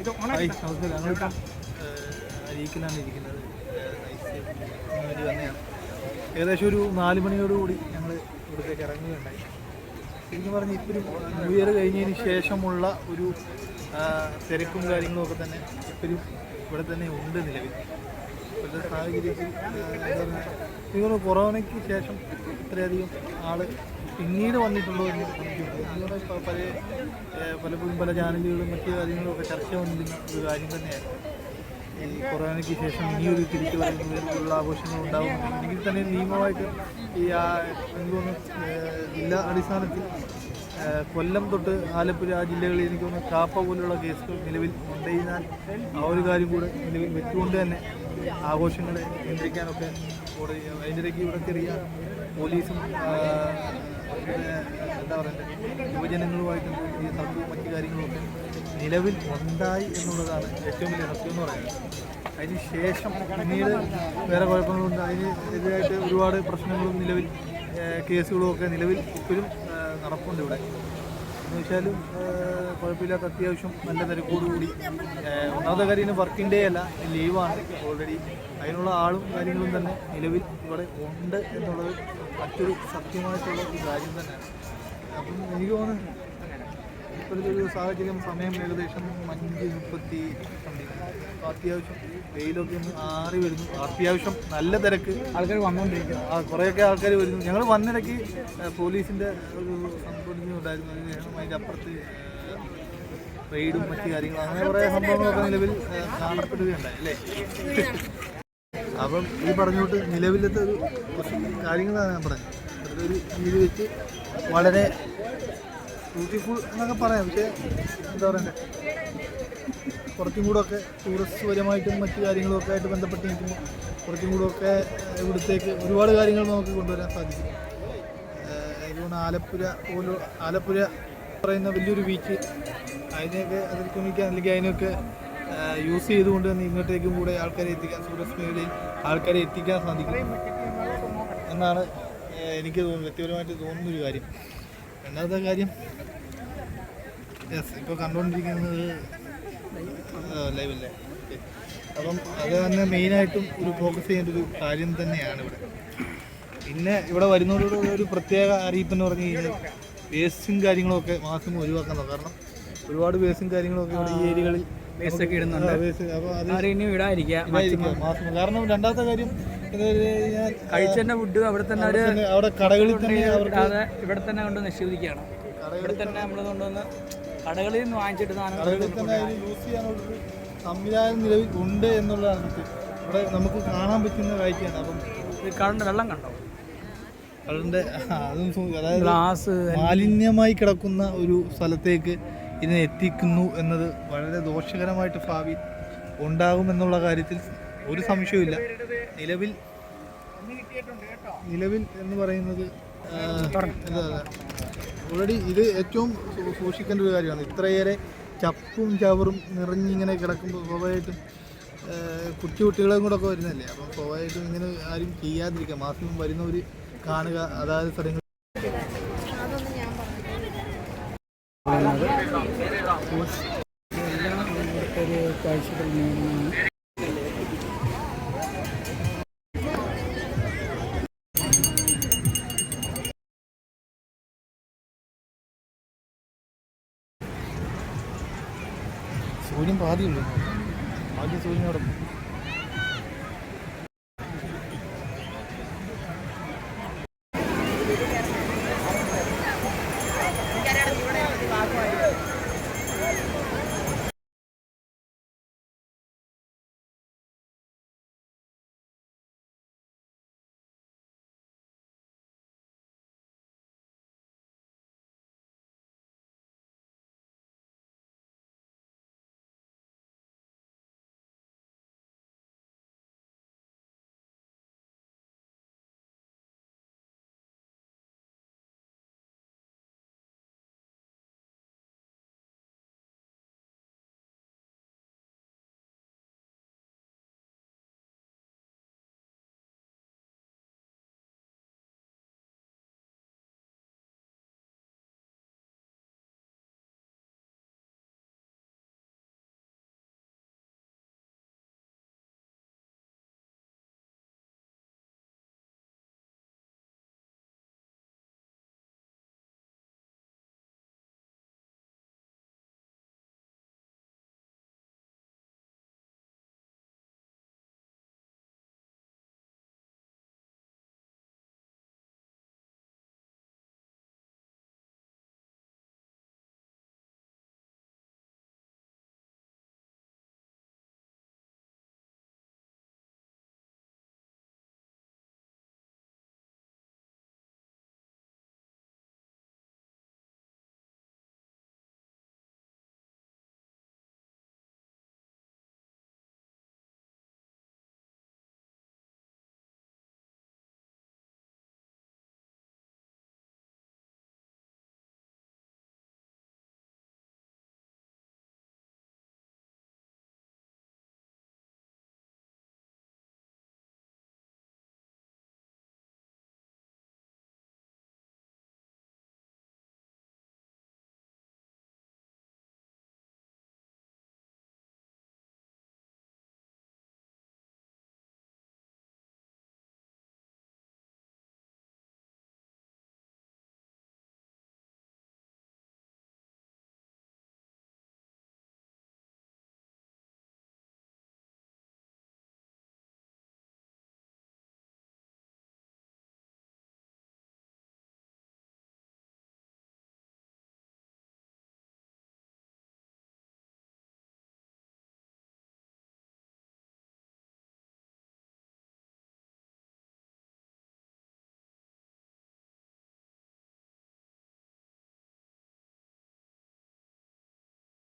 ഇത് അരീക്കിലാണ് ഇരിക്കുന്നത്. വേണ്ടി വന്നതാണ് ഏകദേശം ഒരു നാല് മണിയോടുകൂടി ഞങ്ങൾ ഇവിടത്തേക്ക് ഇറങ്ങുകയുണ്ടായി. ശരിക്കും പറഞ്ഞ് ഇപ്പോഴും ന്യൂ ഇയർ കഴിഞ്ഞതിന് ശേഷമുള്ള ഒരു തിരക്കും കാര്യങ്ങളുമൊക്കെ തന്നെ ഇപ്പോഴും ഇവിടെ തന്നെ ഉണ്ട് നിലവിൽ. ഇപ്പോഴത്തെ സാഹചര്യത്തിൽ എനിക്ക് തോന്നുന്നു കൊറോണയ്ക്ക് ശേഷം ഇത്രയധികം ആൾ പിന്നീട് വന്നിട്ടുള്ളൂ പല ഏ, പലപ്പോഴും പല ചാനലുകളും മറ്റു കാര്യങ്ങളും ഒക്കെ ചർച്ച വന്നിരുന്ന ഒരു കാര്യം തന്നെയായിരുന്നു. ഈ കൊറോണയ്ക്ക് ശേഷം ഇനിയൊരു തിരിച്ചു വരുന്നതിലുള്ള ആഘോഷങ്ങൾ ഉണ്ടാവും. എങ്കിൽ തന്നെ നിയമമായിട്ട് ഈ ആ, തോന്നുന്നു ജില്ലാ അടിസ്ഥാനത്തിൽ കൊല്ലം തൊട്ട് ആലപ്പുഴ ആ ജില്ലകളിൽ എനിക്ക് തോന്നുന്നു കാപ്പ പോലുള്ള കേസുകൾ നിലവിൽ ഉണ്ടെന്നാൽ ആ ഒരു കാര്യം കൂടെ നിലവിൽ വെച്ചുകൊണ്ട് തന്നെ ആഘോഷങ്ങളെ നിയന്ത്രിക്കാനൊക്കെ കൂടെ അതിന്റെ ഇടയ്ക്ക് ഇവിടെ ചെറിയ പോലീസും എന്താ പറയുക യുവജനങ്ങളുമായിട്ട് ഈ തത്വവും മറ്റു കാര്യങ്ങളൊക്കെ നിലവിൽ ഉണ്ടായി എന്നുള്ളതാണ് ഏറ്റവും വലിയ സത്യം എന്ന് പറയുന്നത് അതിന് ശേഷം പിന്നീട് വേറെ കുഴപ്പങ്ങളുണ്ട് അതിന് എതിരായിട്ട് ഒരുപാട് പ്രശ്നങ്ങളും നിലവിൽ കേസുകളും ഒക്കെ നിലവിൽ ഇപ്പോഴും നടപ്പുണ്ട് ഇവിടെ എന്ന് വെച്ചാലും കുഴപ്പമില്ലാത്ത അത്യാവശ്യം നല്ല തിരക്കോടുകൂടി ഒന്നാമത്തെ കാര്യം വർക്കിംഗ് ഡേ അല്ല ലീവാണ് ഓൾറെഡി അതിനുള്ള ആളും കാര്യങ്ങളും തന്നെ നിലവിൽ ഇവിടെ ഉണ്ട് എന്നുള്ളത് മറ്റൊരു സത്യമായിട്ടുള്ള ഒരു കാര്യം തന്നെയാണ്. അപ്പം എനിക്ക് തോന്നുന്നു ഇപ്പോഴത്തെ ഒരു സാഹചര്യം സമയം ഏകദേശം അഞ്ച് മുപ്പത്തി അത്യാവശ്യം വെയിലൊക്കെ ഒന്ന് ആറി വരുന്നു. അത്യാവശ്യം നല്ല തിരക്ക്. ആൾക്കാർ വന്നുകൊണ്ടിരിക്കുന്നു ആ കുറേയൊക്കെ ആൾക്കാർ വരുന്നു. ഞങ്ങൾ വന്നിടയ്ക്ക് പോലീസിന്റെ ഒരു സംഭവം ഉണ്ടായിരുന്നു. അതിന്റെ അപ്പുറത്ത് റെയ്ഡും മറ്റു കാര്യങ്ങളും അങ്ങനെ കുറേ സംഭവങ്ങളൊക്കെ നിലവിൽ കാണപ്പെടുകയുണ്ടായി അല്ലേ? അപ്പം ഈ പറഞ്ഞോട്ട് നിലവിലത്തെ ഒരു കാര്യങ്ങളാണ് ഞാൻ പറഞ്ഞത്. അതൊരു രീതി വെച്ച് വളരെ ബ്യൂട്ടിഫുൾ എന്നൊക്കെ പറയാം. പക്ഷേ എന്താ പറയണ്ടേ? കുറച്ചും കൂടെ ഒക്കെ ടൂറിസ്റ്റ് പരമായിട്ടും മറ്റു കാര്യങ്ങളും ഒക്കെ ആയിട്ട് ബന്ധപ്പെട്ട് നിൽക്കുമ്പോൾ കുറച്ചും കൂടെ ഒക്കെ ഇവിടത്തേക്ക് ഒരുപാട് കാര്യങ്ങൾ നമുക്ക് കൊണ്ടുവരാൻ സാധിക്കും. അതുകൊണ്ട് ആലപ്പുഴ പോലും ആലപ്പുഴ പറയുന്ന വലിയൊരു ബീച്ച് അതിനെയൊക്കെ അതിൽ കുമിക്കാൻ അല്ലെങ്കിൽ അതിനൊക്കെ യൂസ് ചെയ്തുകൊണ്ട് തന്നെ ഇങ്ങോട്ടേക്കും കൂടെ ആൾക്കാരെ എത്തിക്കാൻ സൂര്യസ് മേഖലയിൽ ആൾക്കാരെ എത്തിക്കാൻ സാധിക്കും എന്നാണ് എനിക്ക് തോന്നുന്നത്. വ്യക്തിപരമായിട്ട് തോന്നുന്നൊരു കാര്യം. രണ്ടാമത്തെ കാര്യം യെസ് ഇപ്പോൾ കണ്ടുകൊണ്ടിരിക്കുന്നത് ലൈവല്ലേ അപ്പം അത് തന്നെ മെയിനായിട്ടും ഒരു ഫോക്കസ് ചെയ്യേണ്ട ഒരു കാര്യം തന്നെയാണ് ഇവിടെ. പിന്നെ ഇവിടെ വരുന്നവരോട് ഒരു പ്രത്യേക അറിയിപ്പെന്ന് പറഞ്ഞു കഴിഞ്ഞാൽ വേസ്റ്റും കാര്യങ്ങളൊക്കെ മാക്സിമം ഒഴിവാക്കാൻ കാരണം ഒരുപാട് വേസ്റ്റും കാര്യങ്ങളൊക്കെ ഇവിടെ ഈ ഏരിയകളിൽ വേസ്റ്റ് ഒക്കെ ഇടുന്നുണ്ട്. ഇനി ഇടാതിരിക്കുക കാരണം രണ്ടാമത്തെ കാര്യം കഴിച്ചതിന്റെ ഫുഡ് അവിടെ തന്നെ അവർ അവിടെ കടകളിൽ തന്നെ ഇടാതെ ഇവിടെ തന്നെ കൊണ്ട് നിഷേധിക്കുകയാണ് ഇവിടെ തന്നെ നമ്മൾ കൊണ്ടുവന്ന് കടകളിൽ നിന്ന് വാങ്ങിച്ചിട്ട് സാധനങ്ങൾ സംവിധാനം നിലവിൽ ഉണ്ട് എന്നുള്ളതാണ് ഇവിടെ നമുക്ക് കാണാൻ പറ്റുന്ന കാഴ്ചയാണ്. അപ്പം വെള്ളം കണ്ടോ? അതിന്റെ അതും അതായത് ഗ്ലാസ് മാലിന്യമായി കിടക്കുന്ന ഒരു സ്ഥലത്തേക്ക് ഇതിനെ എത്തിക്കുന്നു എന്നത് വളരെ ദോഷകരമായിട്ട് ഭാവി ഉണ്ടാകുമെന്നുള്ള കാര്യത്തിൽ ഒരു സംശയവുമില്ല. നിലവിൽ നിലവിൽ എന്ന് പറയുന്നത് ഓൾറെഡി ഇത് ഏറ്റവും സൂക്ഷിക്കേണ്ട ഒരു കാര്യമാണ്. ഇത്രയേറെ ചപ്പും ചവറും നിറഞ്ഞിങ്ങനെ കിടക്കുമ്പോൾ സ്വാഭാവികമായിട്ടും കുട്ടി കുട്ടികളും കൂടെ ഒക്കെ വരുന്നതല്ലേ? അപ്പം സ്വാഭാവികമായിട്ടും ഇങ്ങനെ ആരും ചെയ്യാതിരിക്കുക. മാസം വരുന്നവർ കാണുക അതായത് സ്ഥലങ്ങൾ നേടുന്നതാണ് സൂര്യൻ പാതിയുള്ളൂ. ആദ്യം സൂര്യനോടൊപ്പം.